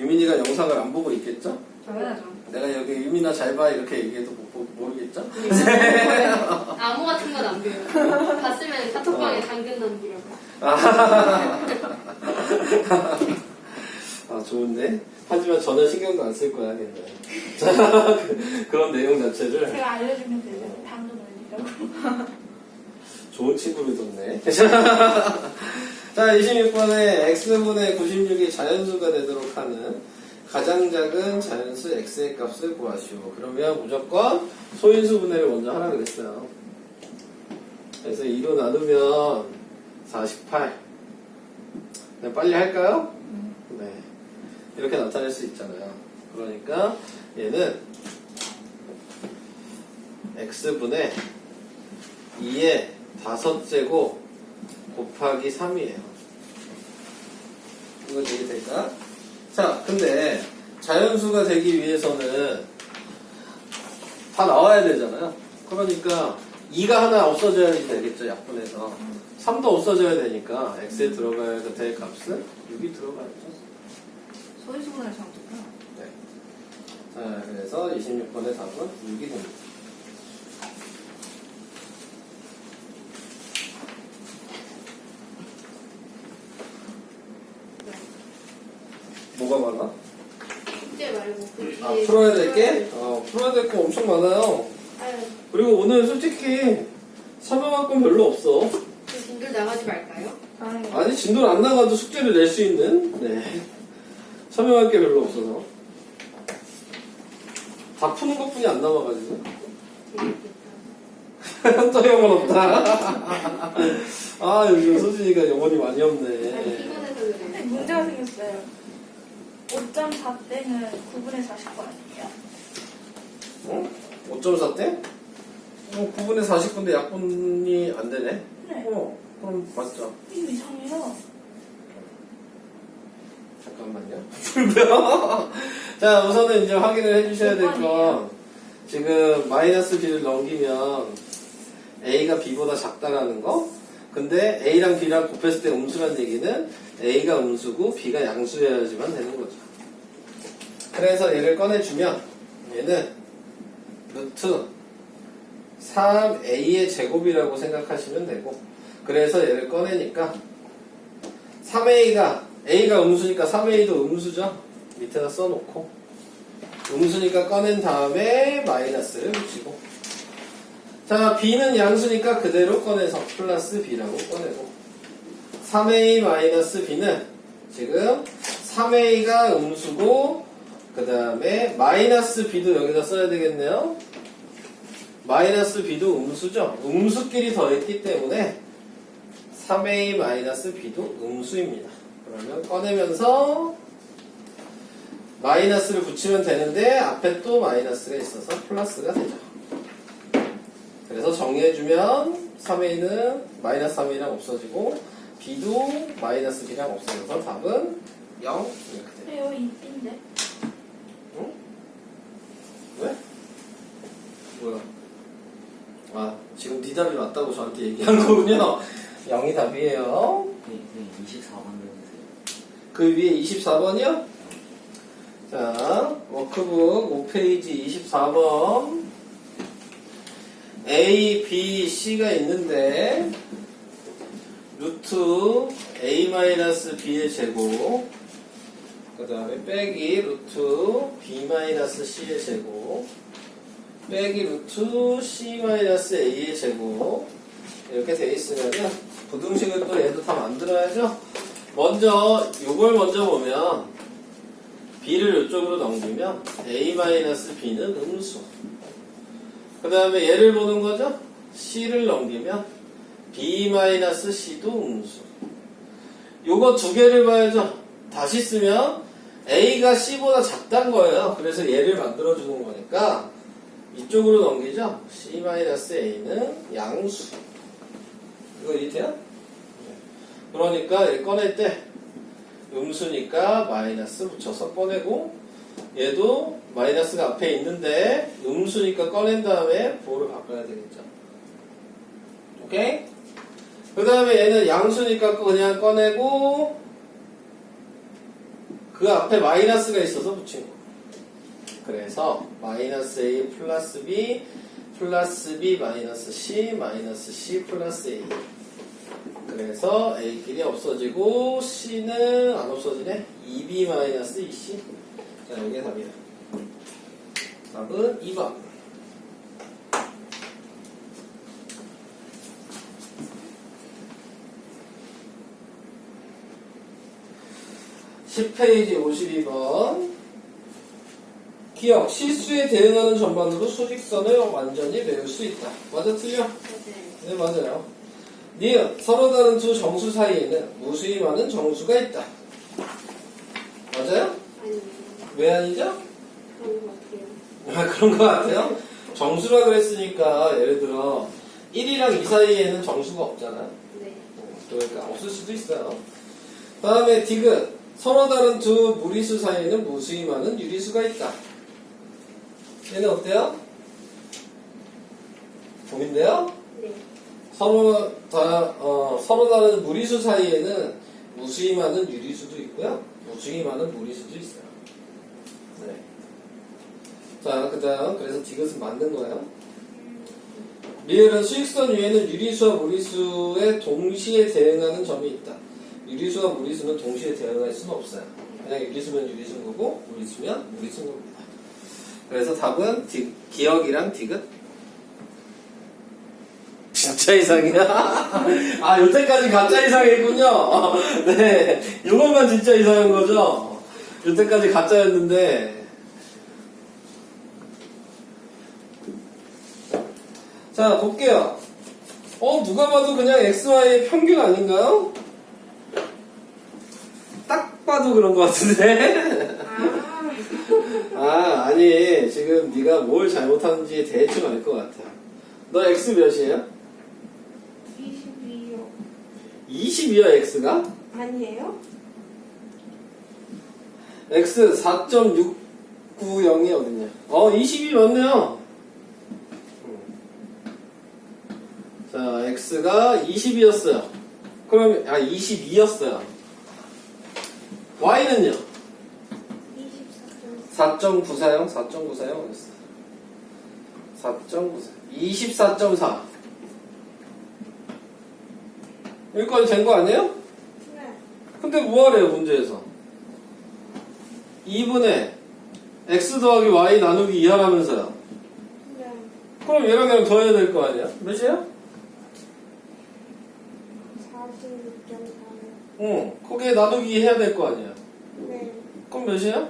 유민이가 영상을 안 보고 있겠죠? 당연하죠. 내가 여기 유민아 잘 봐 이렇게 얘기해도 모- 모- 모르겠죠? 암호 같은 건안 돼요. 봤으면 카톡방에 당근 남기라고. 아 좋은데? 하지만 전혀 신경도 안 쓸 거야 걔는 그런 내용 자체를 제가 알려주면 되죠. 당근 올리라고. 좋은 친구를 뒀네 자 26번에 x분의 96이 자연수가 되도록 하는 가장 작은 자연수 x의 값을 구하시오. 그러면 무조건 소인수 분해를 먼저 하라 그랬어요. 그래서 2로 나누면 48 네, 빨리 할까요? 네. 이렇게 나타낼 수 있잖아요. 그러니까 얘는 x분의 2의 다섯째고 곱하기 3이에요. 이거 이해될까? 자, 근데 자연수가 되기 위해서는 다 나와야 되잖아요. 그러니까 2가 하나 없어져야 되겠죠, 약분에서. 3도 없어져야 되니까 x에 들어가야 될 값은 6이 들어가야죠. 소유수분을 정도요. 네. 자, 그래서 26번의 답은 6이 됩니다. 뭐가 많아? 숙제 말고 그 아, 뒤에 풀어야 될 게? 어, 풀어야 될 거 엄청 많아요. 아유, 그리고 오늘 솔직히 설명할 건 별로 없어. 그 진들 나가지 말까요? 아니, 아니, 진도를 안 나가도 숙제를 낼 수 있는, 네. 설명할 게 별로 없어서. 다 푸는 것 뿐이 안 남아가지고. 재밌겠다. 또 영혼 없다. 아, 요즘 소진이가 영혼이 많이 아니, 없네. 피곤해서 그래. 문제가 생겼어요. 5.4대는 9분의 40번 아니에요? 어? 5.4 대? 어, 9분의 40분인데 약분이 안 되네? 네. 어, 그럼 맞죠. 이거 이상해요. 잠깐만요. 불벼. 자, 우선은 이제 확인을 해주셔야 될 건. 지금 마이너스 b를 넘기면 a가 b보다 작다라는 거. 근데 a랑 b랑 곱했을 때 음수란 얘기는 a가 음수고 b가 양수여야지만 되는 거죠. 그래서 얘를 꺼내주면 얘는 루트 3a의 제곱이라고 생각하시면 되고 그래서 얘를 꺼내니까 3a가 a가 음수니까 3a도 음수죠. 밑에다 써놓고 음수니까 꺼낸 다음에 마이너스를 붙이고 자 b는 양수니까 그대로 꺼내서 플러스 b라고 꺼내고 3a 마이너스 b는 지금 3a가 음수고 그 다음에 마이너스 b도 여기다 써야 되겠네요. 마이너스 b도 음수죠. 음수끼리 더했기 때문에 3a 마이너스 b도 음수입니다. 그러면 꺼내면서 마이너스를 붙이면 되는데 앞에 또 마이너스가 있어서 플러스가 되죠. 그래서 정리해주면 3a는 마이너스 3a랑 없어지고 b도 마이너스 b랑 없어져서 답은 0 이렇게 돼요. 여기 인데 응? 왜? 뭐야? 아 지금 네 답이 맞다고 저한테 얘기한 거군요. 0이 답이에요. 네, 네, 24번 내주세요. 그 위에 24번이요? 자, 워크북 5페이지 24번. A, B, C가 있는데, 루트 A-B의 제곱, 그 다음에 빼기 루트 B-C의 제곱, 빼기 루트 C-A의 제곱, 이렇게 돼 있으면은, 부등식을 또 얘도 다 만들어야죠? 먼저 요걸 먼저 보면 b를 이쪽으로 넘기면 a-b는 음수 그 다음에 얘를 보는 거죠? C를 넘기면 b-c도 음수. 요거 두 개를 봐야죠. 다시 쓰면 a가 c보다 작단 거예요. 그래서 얘를 만들어 주는 거니까 이쪽으로 넘기죠? C-a는 양수. 이거 이해돼요? 그러니까 얘 꺼낼 때 음수니까 마이너스 붙여서 꺼내고 얘도 마이너스가 앞에 있는데 음수니까 꺼낸 다음에 보호를 바꿔야 되겠죠. 오케이? 그 다음에 얘는 양수니까 그냥 꺼내고 그 앞에 마이너스가 있어서 붙인 거. 그래서 마이너스 A 플러스 B 플러스 B 마이너스 C 마이너스 C 플러스 A. 그래서 A끼리 없어지고 C는 안 없어지네. 2B 마이너스 2C. 자, 이게 답이야. 답은 2번. 10페이지 52번. 기억, 실수에 대응하는 전반으로 수직선을 완전히 메울 수 있다. 맞아, 틀려? 네, 맞아요. 니은, 서로 다른 두 정수 사이에는 무수히 많은 정수가 있다. 맞아요? 왜 아니죠? 그런 것 같아요. 아, 그런 것 같아요? 정수라 그랬으니까, 예를 들어, 1이랑 2 사이에는 정수가 없잖아요. 네. 그러니까 없을 수도 있어요. 다음에 디귿, 서로 다른 두 무리수 사이에는 무수히 많은 유리수가 있다. 얘는 어때요? 보인데요? 네. 서로 다 어, 서로 다른 무리수 사이에는 무수히 많은 유리수도 있고요, 무수히 많은 무리수도 있어요. 네. 자, 그 다음 그래서 디귿은 맞는 거예요. 리을은 수익선 위에는 유리수와 무리수에 동시에 대응하는 점이 있다. 유리수와 무리수는 동시에 대응할 수는 없어요. 그냥 유리수면 유리수인 거고 무리수면 무리수인 겁니다. 그래서 답은 디- 기억이랑 디귿 가짜 이상이야? 아, 여태까지 가짜 이상했군요. 네. 이것만 진짜 이상한 거죠? 여태까지 가짜였는데. 자, 볼게요. 어, 누가 봐도 그냥 XY의 평균 아닌가요? 딱 봐도 그런 것 같은데? 아, 아니. 지금 네가 뭘 잘못하는지 대충 알 것 같아. 너 X 몇이에요? 22요. 22야, X가? 아니에요? X 4.690이 어딨냐? 어, 22 맞네요. 자, X가 20이었어요. 그럼, 아, 22였어요. Y는요? 24점. 4.94요? 4.94요? 어딨어? 4.94. 24.4. 여기까지 된 거 아니에요? 네. 근데 뭐하래요, 문제에서? 2분의 x 더하기 y 나누기 2하라면서요. 네. 그럼 얘랑 얘랑 더해야 될 거 아니야? 몇이야? 46.4요. 응. 거기에 나누기 해야 될 거 아니야? 네. 그럼 몇이야?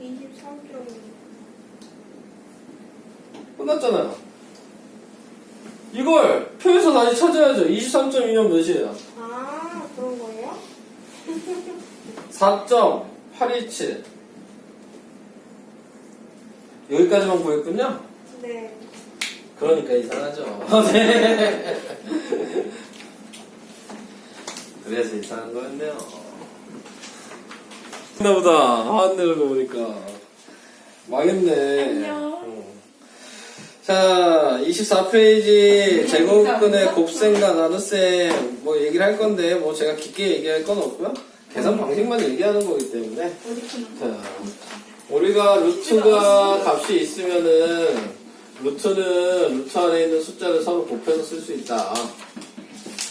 23.2. 끝났잖아요. 이걸 표에서 다시 찾아야죠. 23.2면 몇이에요? 아, 그런 거예요? 4.827. 여기까지만 보였군요? 네. 그러니까 이상하죠. 네. 그래서 이상한 거였네요. 나보다 하한대를 보니까 망했네. 안녕. 응. 자, 24페이지 제곱근의 곱셈과 나눗셈 뭐 얘기를 할 건데 뭐 제가 깊게 얘기할 건 없고요. 계산 방식만 얘기하는 거기 때문에? 자, 우리가 루트가 값이 있으면은 루트는 루트 안에 있는 숫자를 서로 곱해서 쓸 수 있다.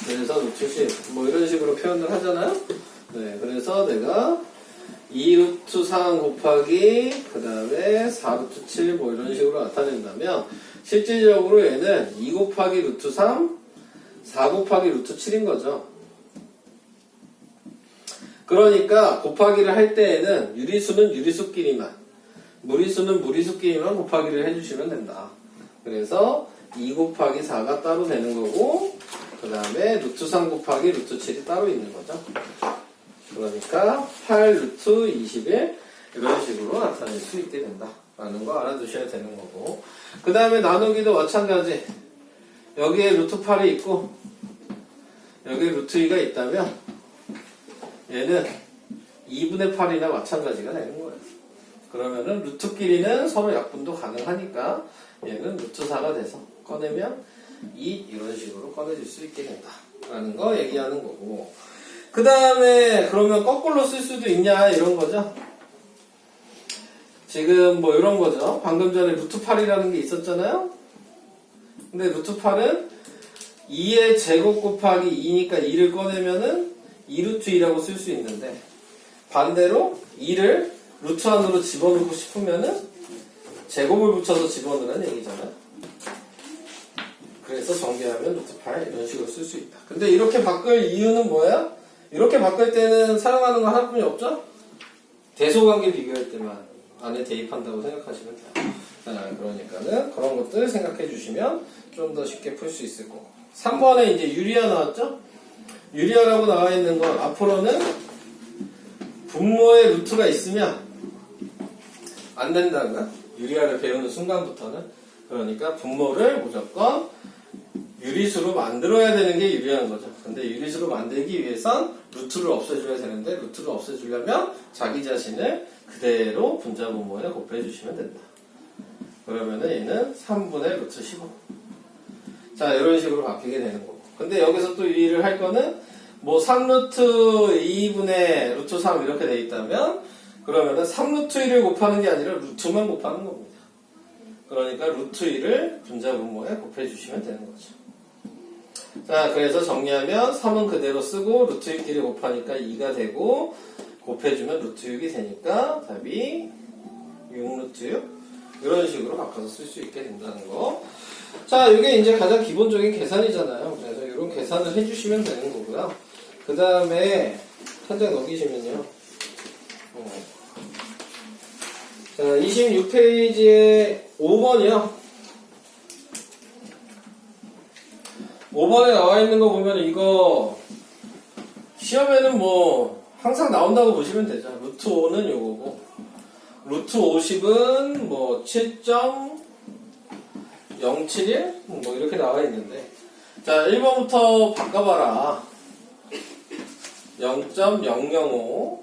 그래서 루트식 뭐 이런 식으로 표현을 하잖아요. 네, 그래서 내가 2루트 3 곱하기 그 다음에 4루트 7 뭐 이런 식으로 나타낸다면 실질적으로 얘는 2 곱하기 루트 3, 4 곱하기 루트 7인 거죠. 그러니까 곱하기를 할 때에는 유리수는 유리수끼리만 무리수는 무리수끼리만 곱하기를 해주시면 된다. 그래서 2 곱하기 4가 따로 되는 거고 그 다음에 루트 3 곱하기 루트 7이 따로 있는 거죠. 그러니까 8 루트 21 이런 식으로 나타낼 수 있게 된다. 라는 거 알아두셔야 되는 거고 그 다음에 나누기도 마찬가지 여기에 루트 8이 있고 여기에 루트 2가 있다면 얘는 2분의 8이나 마찬가지가 되는 거예요. 그러면은 루트끼리는 서로 약분도 가능하니까 얘는 루트 4가 돼서 꺼내면 2 이런 식으로 꺼내질 수 있게 된다. 라는 거 얘기하는 거고 그 다음에 그러면 거꾸로 쓸 수도 있냐 이런 거죠. 지금 뭐 이런 거죠. 방금 전에 루트 8이라는 게 있었잖아요. 근데 루트 8은 2의 제곱 곱하기 2니까 2를 꺼내면은 2 루트 2라고 쓸 수 있는데 반대로 2를 루트 안으로 집어넣고 싶으면은 제곱을 붙여서 집어넣으라는 얘기잖아요. 그래서 정리하면 루트 8 이런 식으로 쓸 수 있다. 근데 이렇게 바꿀 이유는 뭐야? 이렇게 바꿀 때는 사용하는 거 하나뿐이 없죠? 대소관계 비교할 때만 안에 대입한다고 생각하시면 돼요. 자, 그러니까는 그런 것들 생각해 주시면 좀 더 쉽게 풀 수 있을 거고. 3번에 이제 유리아 나왔죠? 유리아라고 나와 있는 건 앞으로는 분모의 루트가 있으면 안 된다는 거야. 유리아를 배우는 순간부터는. 그러니까 분모를 무조건 유리수로 만들어야 되는 게 유리한 거죠. 근데 유리수로 만들기 위해선 루트를 없애줘야 되는데 루트를 없애주려면 자기 자신을 그대로 분자 분모에 곱해 주시면 된다. 그러면은 얘는 3분의 루트 15. 자, 이런 식으로 바뀌게 되는 거고. 근데 여기서 또 유의를 할 거는 뭐 3루트 2분의 루트 3 이렇게 돼 있다면 그러면은 3루트 1을 곱하는 게 아니라 루트만 곱하는 겁니다. 그러니까 루트 1을 분자 분모에 곱해 주시면 되는 거죠. 자, 그래서 정리하면 3은 그대로 쓰고 루트 1끼리 곱하니까 2가 되고 곱해주면 루트 6이 되니까 답이 6루트 6 이런 식으로 바꿔서 쓸 수 있게 된다는 거. 자, 이게 이제 가장 기본적인 계산이잖아요. 그래서 이런 계산을 해주시면 되는 거고요. 그 다음에 한장 넘기시면요. 어. 자, 26페이지에 5번이요. 5번에 나와 있는 거 보면 이거 시험에는 뭐 항상 나온다고 보시면 되죠. 루트 5는 요거고 루트 50은 뭐 7.071? 뭐 이렇게 나와 있는데. 자 1번부터 바꿔봐라. 0.005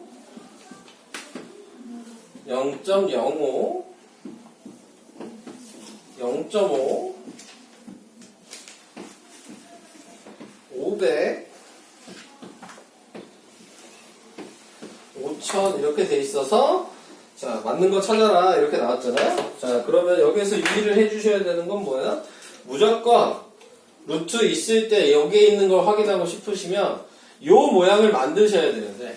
0.05 0.5 500 5천. 이렇게 돼 있어서 자 맞는 거 찾아라 이렇게 나왔잖아요 자 그러면 여기서 유의를 해주셔야 되는 건 뭐야 무조건 루트 있을 때 여기에 있는 걸 확인하고 싶으시면 요 모양을 만드셔야 되는데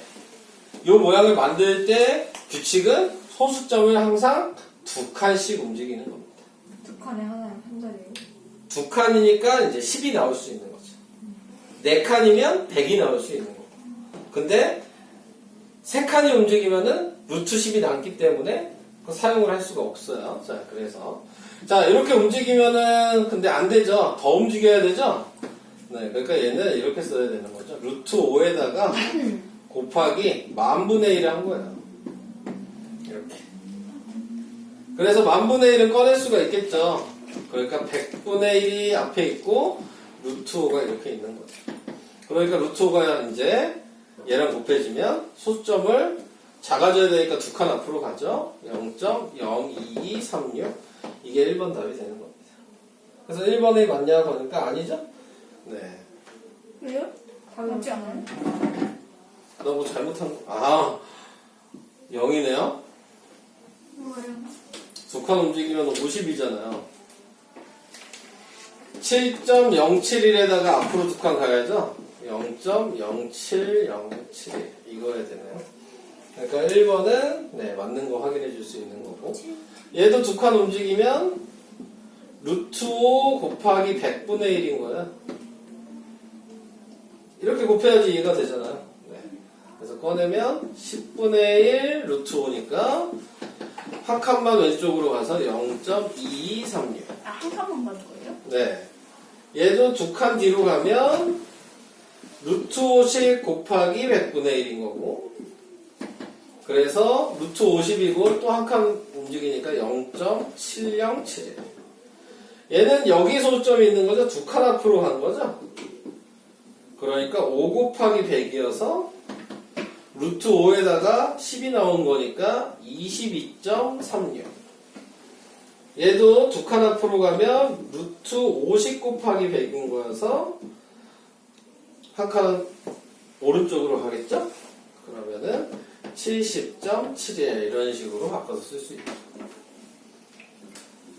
요 모양을 만들 때 규칙은 소수점을 항상 두 칸씩 움직이는 겁니다 두 칸에 하나에 한 자리예요. 두 칸이니까 이제 10이 나올 수 있는 거죠. 네 칸이면 100이 나올 수 있는 거고. 근데 세 칸이 움직이면은 루트 10이 남기 때문에 그 사용을 할 수가 없어요. 자, 그래서. 자, 이렇게 움직이면은 근데 안 되죠. 더 움직여야 되죠? 네, 그러니까 얘는 이렇게 써야 되는 거죠. 루트 5에다가 곱하기 만분의 1을 한 거예요. 이렇게. 그래서 만분의 1은 꺼낼 수가 있겠죠. 그러니까 100분의 1이 앞에 있고 루트 5가 이렇게 있는 거죠. 그러니까 루트 5가 이제 얘랑 곱해지면 소수점을 작아져야 되니까 두 칸 앞으로 가죠. 0.02236 이게 1번 답이 되는 겁니다. 그래서 1번이 맞냐 그러니까 아니죠? 네. 왜요? 당연지 않아요? 너뭐 잘못한 거? 아 0이네요? 뭐예요? 두 칸 움직이면 50이잖아요. 7.071에다가 앞으로 두 칸 가야죠? 0.07071 이거야 되네요. 그러니까 1번은 네, 맞는 거 확인해 줄 수 있는 거고 얘도 두 칸 움직이면 루트 5 곱하기 100분의 1인 거야. 이렇게 곱해야지 이해가 되잖아요. 네. 그래서 꺼내면 10분의 1 루트 5니까 한 칸만 왼쪽으로 가서 0.2236. 아, 한 칸만 받는 거예요? 네. 얘도 두 칸 뒤로 가면 루트 50 곱하기 100분의 1인 거고 그래서 루트 50이고 또 한 칸 움직이니까 0.7071 얘는 여기 소점이 있는 거죠? 두 칸 앞으로 간 거죠? 그러니까 5 곱하기 100이어서 루트 5에다가 10이 나온 거니까 22.36 얘도 두 칸 앞으로 가면 루트 50 곱하기 100인 거여서 한칸 오른쪽으로 가겠죠? 그러면은 70.7이에요. 이런 식으로 바꿔서 쓸 수 있죠.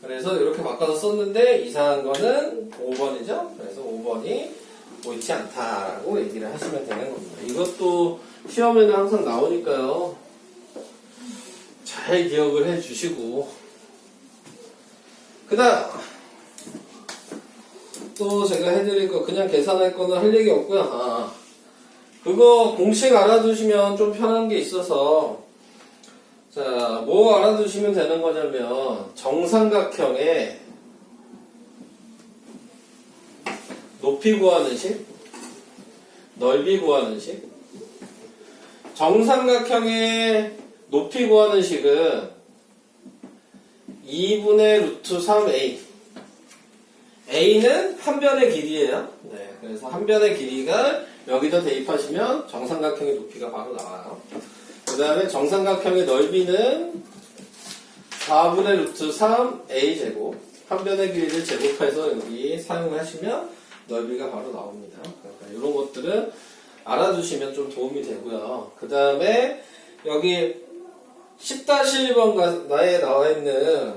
그래서 이렇게 바꿔서 썼는데 이상한 거는 5번이죠? 그래서 5번이 옳지 않다라고 얘기를 하시면 되는 겁니다. 이것도 시험에는 항상 나오니까요. 잘 기억을 해 주시고. 그 다음, 또 제가 해드릴 거, 그냥 계산할 거는 할 얘기 없고요. 아, 그거 공식 알아두시면 좀 편한 게 있어서, 자, 뭐 알아두시면 되는 거냐면, 정삼각형의 높이 구하는 식, 넓이 구하는 식, 정삼각형의 높이 구하는 식은 2분의 루트 3a. A는 한 변의 길이에요. 네, 그래서 한 변의 길이가 여기다 대입하시면 정삼각형의 높이가 바로 나와요. 그 다음에 정삼각형의 넓이는 4분의 루트 3 a 제곱. 한 변의 길이를 제곱해서 여기 사용하시면 넓이가 바로 나옵니다. 그러니까 이런 것들은 알아두시면 좀 도움이 되고요. 그 다음에 여기 10-1번 나에 나와 있는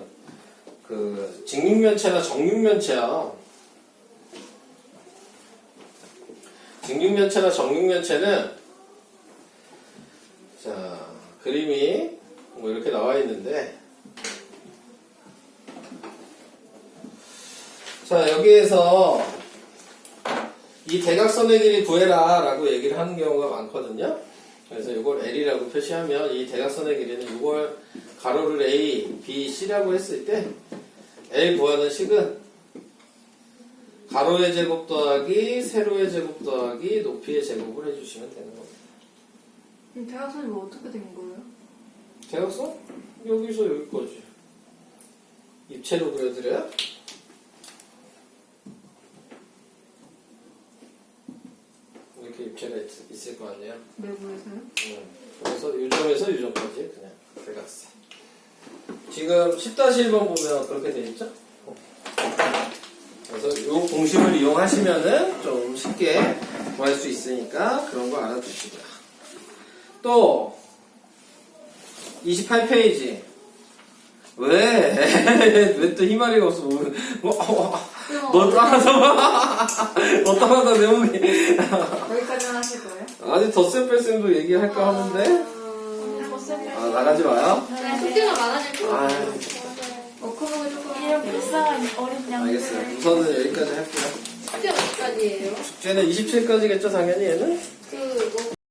그 직육면체나 정육면체야. 직육면체나 정육면체는 자 그림이 뭐 이렇게 나와 있는데 자 여기에서 이 대각선의 길이 구해라 라고 얘기를 하는 경우가 많거든요. 그래서 이걸 L이라고 표시하면 이 대각선의 길이는 이걸 가로를 A, B, C라고 했을 때 L 구하는 식은 가로의 제곱 더하기 세로의 제곱 더하기 높이의 제곱을 해주시면 되는 겁니다. 그럼 대학선이 뭐 어떻게 된 거예요? 대각선? 여기서 여기까지. 입체로 그려드려요? 이렇게 입체가 있, 을 거 아니에요? 내부에서요? 음, 그래서 요점에서 요점까지 그냥 대각선. 지금 10-1번 보면 그렇게 돼 있죠? 그래서 이 공식을 이용하시면은 좀 쉽게 구할 수 있으니까 그런 거 알아두시고요. 또 28페이지 왜? 왜 또 희마리가 없어? 뭐, 뭐, 어, 너너 떠나다 내목이 여기까지만 거예요? 아니 덧셈 뺄셈도 얘기할까 하는데 아 나가지 마요. 네, 숙제가 많아질 것 아, 같아요. 워크북을 조금 이런 불쌍한 어린 양들 알겠어요. 우선은 여기까지 할게요. 숙제 어디까지예요? 쟤는 27까지겠죠 당연히 얘는? 그, 뭐,